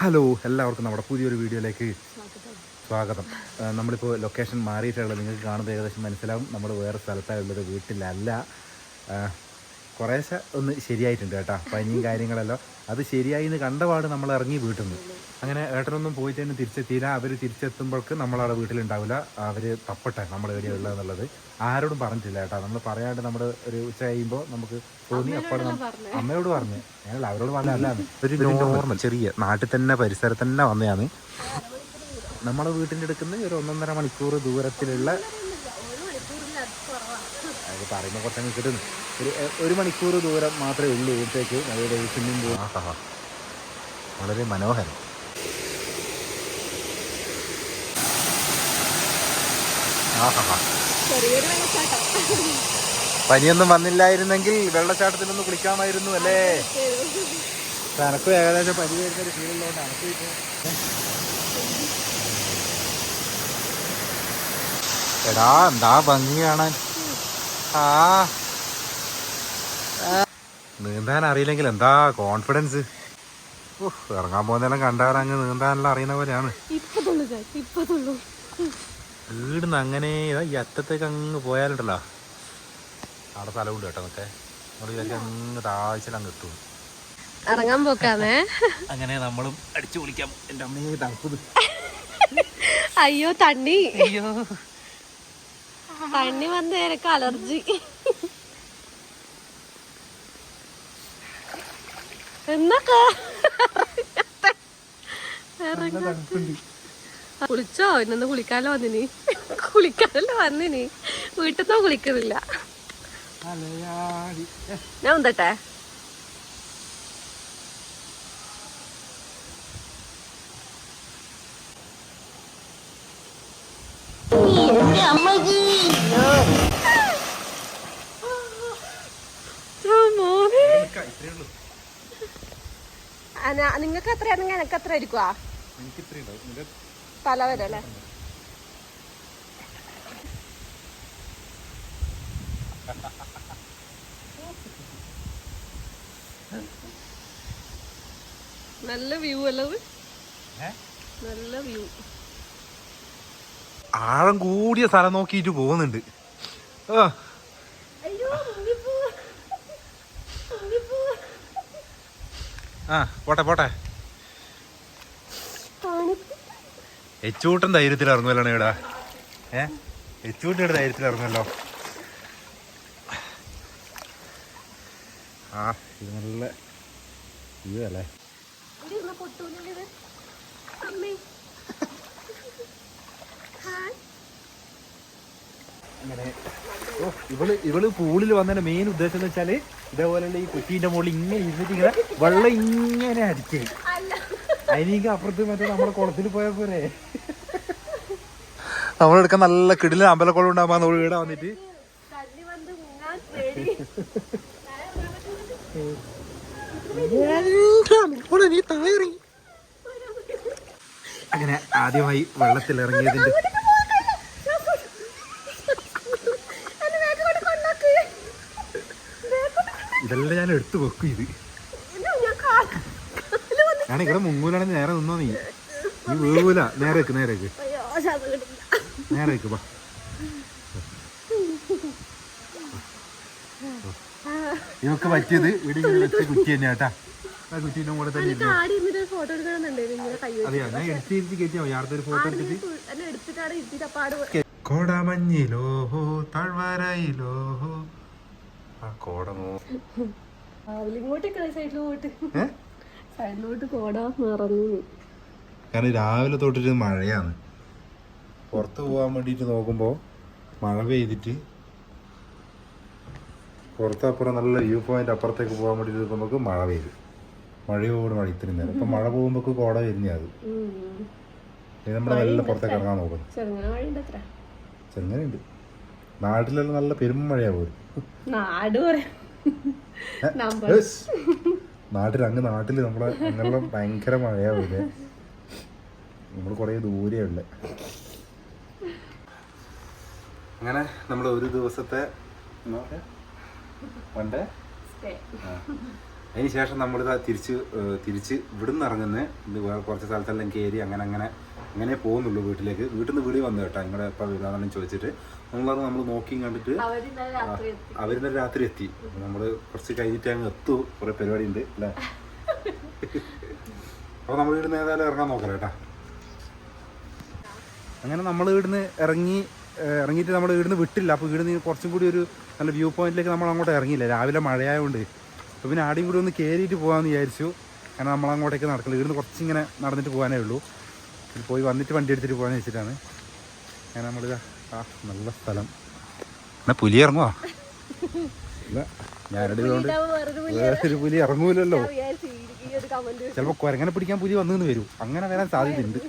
Hello എല്ലാവർക്കും നമ്മുടെ പുതിയൊരു വീഡിയോയിലേക്ക് സ്വാഗതം. നമ്മളിപ്പോൾ ലൊക്കേഷൻ മാറിയിട്ടുള്ളത് നിങ്ങൾക്ക് കാണുന്നത്. ഏകദേശം മനസ്സിലാവും. നമ്മൾ വേറെ സ്ഥലത്താണ് ഉള്ളത് വീട്ടിലല്ല കുറേശ്ശെ ഒന്ന് ശരിയായിട്ടുണ്ട് കേട്ടോ പനിയും കാര്യങ്ങളെല്ലാം. അത് ശരിയായി എന്ന് കണ്ടപാട് നമ്മൾ ഇറങ്ങി വീട്ടിൽ നിന്ന് അങ്ങനെ ഏട്ടനൊന്നും പോയിട്ട് തന്നെ തിരിച്ചെത്തിയില്ല. അവർ തിരിച്ചെത്തുമ്പോഴേക്ക് നമ്മളവിടെ വീട്ടിലുണ്ടാവില്ല. അവർ തപ്പട്ടെ നമ്മൾ എവിടെയാണ് ഉള്ളതെന്നുള്ളത് ആരോടും പറഞ്ഞിട്ടില്ല കേട്ടോ. നമ്മൾ പറയാണ്ട് നമ്മുടെ ഒരു ഉച്ച കഴിയുമ്പോൾ നമുക്ക് തോന്നി അപ്പോഴും അമ്മയോട് പറഞ്ഞു. ഞങ്ങൾ അവരോട് പറഞ്ഞല്ല ഒരു നോർമൽ ചെറിയ നാട്ടിൽ തന്നെ പരിസരത്ത് തന്നെ വന്നതാണ്. നമ്മളെ വീട്ടിന്റെ അടുക്കുന്ന ഒരു ഒന്നൊന്നര മണിക്കൂർ ദൂരത്തിലുള്ള അത് പറയുമ്പോൾ കുറച്ചങ്ങ് കിട്ടുന്നു ഒരു ഒരു മണിക്കൂർ ദൂരം മാത്രമേ ഉള്ളൂ ഇവിടത്തേക്ക് അവിടെ സ്വിമ്മിംഗ് പൂൾ ആഹാ വളരെ മനോഹരം. ആഹാ പനിയൊന്നും വന്നില്ലായിരുന്നെങ്കിൽ വെള്ളച്ചാട്ടത്തിലൊന്ന് കുളിക്കാമായിരുന്നു അല്ലേ? എനക്കും ഏകദേശം പനി വരുന്ന ഒരു ഫീലുള്ളതുകൊണ്ട് എനക്കും എടാ എന്താ ഭംഗി കാണാൻ? നീന്താൻ അറിയില്ലെങ്കിൽ എന്താ കോൺഫിഡൻസ് ഉഫ്, ഇറങ്ങാൻ പോകുന്നതെല്ലാം കണ്ടാൽ അങ്ങ് നീന്താനെല്ലാം അറിയുന്ന പോലെയാണ്. വീടിന്ന് അങ്ങനെ ഈ അറ്റത്തേക്ക് അങ്ങ് പോയാലുണ്ടല്ലോ. അവിടെ സ്ഥലമുണ്ട് കേട്ടോ നമുക്ക് മുറിയിലൊക്കെ അങ്ങ് താഴ്ചയിൽ അങ്ങ് എത്തും. ഇറങ്ങാൻ പോക്കാന്നേ. അങ്ങനെ നമ്മളും അടിച്ചു പൊളിക്കാം. എന്റെ അമ്മയെ തണുപ്പത് അയ്യോ തണ്ണി. അയ്യോ. തണ്ണി വന്ന് എനിക്ക് അലർജി. എന്നൊക്കെ. കുളിച്ചോ? ഇന്നൊന്ന് കുളിക്കാനല്ലോ വന്നിനി? കുളിക്കാനല്ലോ വന്നിനി? വീട്ടിൽ നിന്നോ കുളിക്കുന്നില്ല ഞാൻ ഉന്തട്ടെ? നിങ്ങൾക്ക് എത്രയാണെങ്കിൽ എനിക്ക് എത്ര ആയിരിക്കുവാ? തല വരെ അല്ലേ നല്ല വ്യൂ അല്ലത് നല്ല വ്യൂ ആഴം കൂടിയ സ്ഥലം നോക്കിയിട്ട് പോകുന്നുണ്ട്. ആ. ആ പോട്ടെ പോട്ടെ. എച്ചൂട്ടൻ ധൈര്യത്തിൽ ഇറങ്ങുമല്ലോ ഇവിടെ. ഏ? എച്ചൂട്ടയുടെ ധൈര്യത്തിൽ ഇറങ്ങുമല്ലോ ആ ഇത് നല്ല ഇത് അല്ലേ ഇവിടെ ഇരുന്ന് പൊട്ടൂലല്ലേ ഇത്? അമ്മേ. ഹായ്. അങ്ങനെ ഓ ഇവൾ ഇവൾ പൂളിൽ വന്നതിന്റെ മെയിൻ ഉദ്ദേശം എന്ന് വെച്ചാൽ ഇതേപോലെയുള്ള ഈ കുറ്റീന്റെ മുകളിൽ ഇങ്ങനെ ഇരുന്നിട്ട് ഇങ്ങനെ വെള്ളം ഇങ്ങനെ അടിക്കും. അതിനീക്ക് അപ്പുറത്ത് മറ്റേ നമ്മുടെ കുളത്തിൽ പോയ പോരെ നമ്മളെടുക്കാൻ നല്ല കിടിലൻ അമ്പലക്കുളം ഉണ്ടാകുമ്പോ നമ്മൾ ഇവിടെ വന്നിട്ട് അങ്ങനെ ആദ്യമായി വെള്ളത്തിൽ ഇറങ്ങിയതിന്റെ എന്നെ വേഗം കൊണ്ട് കൊണ്ടാക്ക്. ഇതെല്ലാം ഞാൻ എടുത്തു വെക്കും ഇത്. ഞാൻ ഇവിടെ മുങ്ങൂലാണ് നേരെ നിന്നോ നീ. നീ വീഴൂല നേരെ വെക്ക് നേരെ വെക്ക്. നേരെ വെക്ക് ബാ ഇവക്ക് പറ്റിയത് ഇവിടെ ഇങ്ങനെ വെച്ച കുറ്റി തന്നെ കേട്ടാ ആ കുറ്റീന്റെ കൂടെ തന്നെ അതെയോ? ഫോട്ടോ ഞാൻ എടുത്ത് ഇരുത്തി കയറ്റിയാ ഒരു ഫോട്ടോ എടുത്തിട്ട്? എടുത്തിട്ടാണ് ഇരുത്തിട്ട് അപ്പാട് കോടമഞ്ഞിലോഹോ താഴ്വരയിലോഹോ കാരണം രാവിലെ തൊട്ടിട്ട് മഴയാണ്. പുറത്ത് പോവാൻ വേണ്ടിട്ട് നോക്കുമ്പോ മഴ പെയ്തിട്ട് പുറത്ത് അപ്പുറം നല്ല വ്യൂ പോയിന്റ് അപ്പുറത്തേക്ക് പോകാൻ വേണ്ടിട്ട് നമുക്ക് മഴ പെയ്തു. മഴയോട് മഴ ഇത്രയും നേരം. അപ്പൊ മഴ പോകുമ്പോ കോട വരുന്ന അത്. നമ്മുടെ നല്ല പുറത്തേക്ക് ഇറങ്ങാൻ നോക്കുന്നു ചെറുങ്ങനെ ഉണ്ട്. നാട്ടിലെല്ലാം നല്ല പെരുമഴയാ പോലും. നാട് പറയാം. നാട്ടിൽ അങ്ങ് നാട്ടിൽ നമ്മളെ അങ്ങനെല്ലാം ഭയങ്കര മഴയാ പോലെ നമ്മൾ കുറേ ദൂരെ ഉള്ള. അങ്ങനെ നമ്മൾ ഒരു ദിവസത്തെ സ്റ്റേ അതിന് ശേഷം നമ്മളിതാ തിരിച്ച് തിരിച്ച് ഇവിടുന്ന് ഇറങ്ങുന്നത് ഇത് കുറച്ച് സ്ഥലത്തെല്ലാം കയറി അങ്ങനെ അങ്ങനെ അങ്ങനെ പോകുന്നുള്ളൂ വീട്ടിലേക്ക്. വീട്ടിൽ നിന്ന് വിളി വന്നു കേട്ടോ നിങ്ങളുടെ എപ്പോൾ വീടാണെന്ന് ചോദിച്ചിട്ട്. നമ്മളത് നമ്മൾ നോക്കി കണ്ടിട്ട് അവരിന്ന് രാത്രി എത്തി. നമ്മൾ കുറച്ച് കഴിഞ്ഞിട്ട് അങ്ങ് എത്തു. കുറേ പരിപാടി ഉണ്ട് അല്ലേ? അപ്പോൾ നമ്മൾ ഇവിടുന്ന് ഏതായാലും ഇറങ്ങാൻ നോക്കാം കേട്ടാ. അങ്ങനെ നമ്മൾ ഇവിടുന്ന് ഇറങ്ങി ഇറങ്ങിയിട്ട് നമ്മൾ ഇവിടുന്ന് വിട്ടില്ല. അപ്പോൾ ഇവിടുന്ന് കുറച്ചും കൂടി ഒരു നല്ല വ്യൂ പോയിന്റിലേക്ക് നമ്മൾ അങ്ങോട്ട് ഇറങ്ങിയില്ല. രാവിലെ മഴയായതുകൊണ്ട് അപ്പോൾ പിന്നെ ആടെയും കൂടി ഒന്ന് കയറിയിട്ട് പോകാമെന്ന് വിചാരിച്ചു. കാരണം നമ്മൾ അങ്ങോട്ടേക്ക് നടക്കില്ല ഇവിടുന്ന് കുറച്ചിങ്ങനെ നടന്നിട്ട് പോകാനേ ഉള്ളൂ. പോയി വന്നിട്ട് വണ്ടി എടുത്തിട്ട് പോകാന്ന് വെച്ചിട്ടാണ്. ഞാൻ നമ്മൾ ആ നല്ല സ്ഥലം. എന്നാ പുലി ഇറങ്ങുവാ? ഇതുകൊണ്ട് വേറൊരു പുലി ഇറങ്ങൂലല്ലോ. ചിലപ്പോൾ കുരങ്ങനെ പിടിക്കാൻ പുലി വന്നു വരൂ. അങ്ങനെ വരാൻ സാധ്യതയുണ്ട്.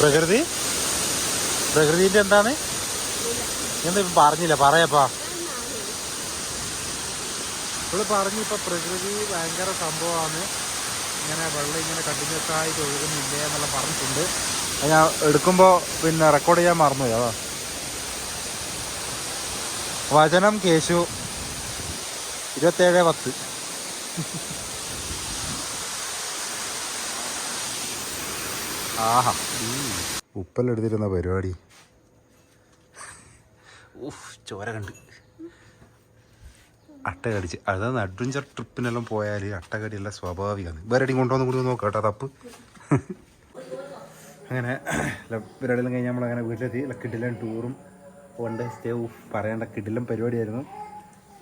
പ്രകൃതി? പ്രകൃതിന്റെ എന്താണ്? എന്താ ഇപ്പം പറഞ്ഞില്ല? പറയപ്പാ. ഇവൾ പറഞ്ഞു ഇപ്പൊ പ്രകൃതി ഭയങ്കര സംഭവമാണ്. ഇങ്ങനെ വെള്ളം ഇങ്ങനെ കണ്ടിന്യൂസ് ആയിട്ട് ഒഴുകുന്നില്ലേ എന്നെല്ലാം പറഞ്ഞിട്ടുണ്ട്. ഞാൻ എടുക്കുമ്പോ പിന്നെ റെക്കോർഡ് ചെയ്യാൻ മറന്നുപോയി. അതാ. വചനം കേശു. ഇരുപത്തേഴ് പത്ത്. ആഹാ. ഉപ്പെല്ലാം എടുത്തിരുന്ന പരിപാടി ചോര കണ്ട്. അട്ടകടിച്ച്. അതാണ് അഡ്വഞ്ചർ ട്രിപ്പിനെല്ലാം പോയാൽ അട്ടകടിയെല്ലാം സ്വാഭാവികമാണ് വേറെ എവിടെയും കൊണ്ടുവന്ന് കൂടി നോക്കാം കേട്ടോ തപ്പ്. അങ്ങനെ പരിപാടിയെല്ലാം കഴിഞ്ഞ് നമ്മളങ്ങനെ വീട്ടിലെത്തി. കിടിലൻ ടൂറും വൺ ഡേ സ്റ്റേ പറയേണ്ട. കിടിലം പരിപാടിയായിരുന്നു.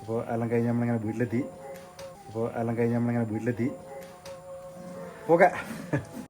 അപ്പോൾ എല്ലാം കഴിഞ്ഞ് നമ്മളിങ്ങനെ വീട്ടിലെത്തി. അപ്പോൾ എല്ലാം കഴിഞ്ഞ് നമ്മളിങ്ങനെ വീട്ടിലെത്തി. ഓക്കെ